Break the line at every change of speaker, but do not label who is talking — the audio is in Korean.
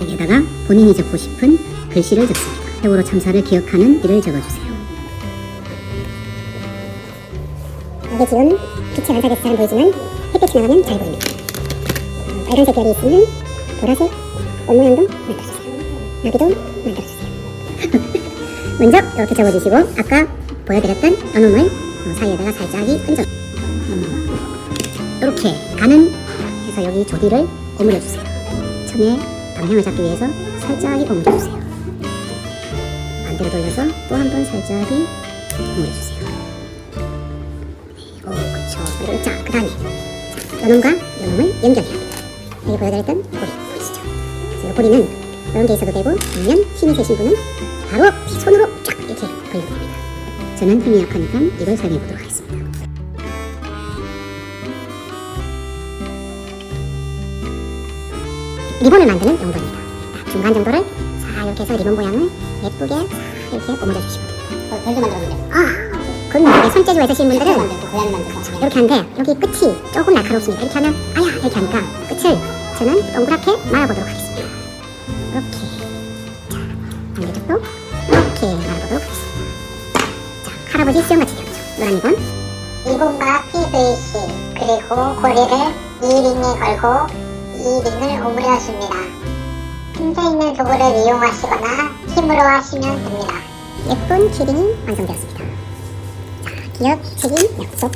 여기에다가 본인이 적고 싶은 글씨를 적습니다. 세월호 참사를 기억하는 일을 적어주세요.
여기 지금 빛이 반사돼서 잘 보이지만 햇빛이 나가면 잘 보입니다. 어, 빨간색 별이 있으면 보라색 꽃 모양도 만들어주세요. 나비도 만들어주세요.
먼저 이렇게 적어주시고 아까 보여드렸던 연음을 어, 사이에다가 살짝이 얹어 이렇게 가는 해서 여기 조디를 오므려주세요. 처음에 방향을 잡기 위해서 살짝이 오므려주세요. 반대로 돌려서 또 한 번 살짝이 오므려주세요. 네, 오, 그쵸. 그리고 자, 그 다음에 연음과 연음을 연결해야 합니다. 여기 보여드렸던 고리? 그래서 이 고리는 이런 게 있어도 되고 아니면 힘이 세신 분은 바로 손으로 쫙 이렇게 됩니다. 저는 힘이 약하니까 이걸 사용해 보도록 하겠습니다. 리본을 만드는 용도입니다. 자, 중간 정도를 자 이렇게 해서 리본 모양을 예쁘게 자 이렇게 오므려 됩니다.
어, 별도 만들었는데.
아, 그건 이게 손재주가 있으신 분들은
고양이 만들었어.
이렇게 하는데 여기 끝이 조금 날카롭습니다. 이렇게 하면 아야 이렇게 하니까 끝을 저는 동그랗게 말아보도록 하겠습니다. 이렇게 자 반대쪽도 이렇게 말아보도록 하겠습니다. 자 할아버지 수영같이 되었죠. 노란 리본
리본과 PVC 그리고 고리를 이 링에 걸고 이 링을 오므려줍니다. 핀자 있는 도구를 이용하시거나 힘으로 하시면 됩니다.
예쁜 키링이 완성되었습니다. 자 기업 책임 약속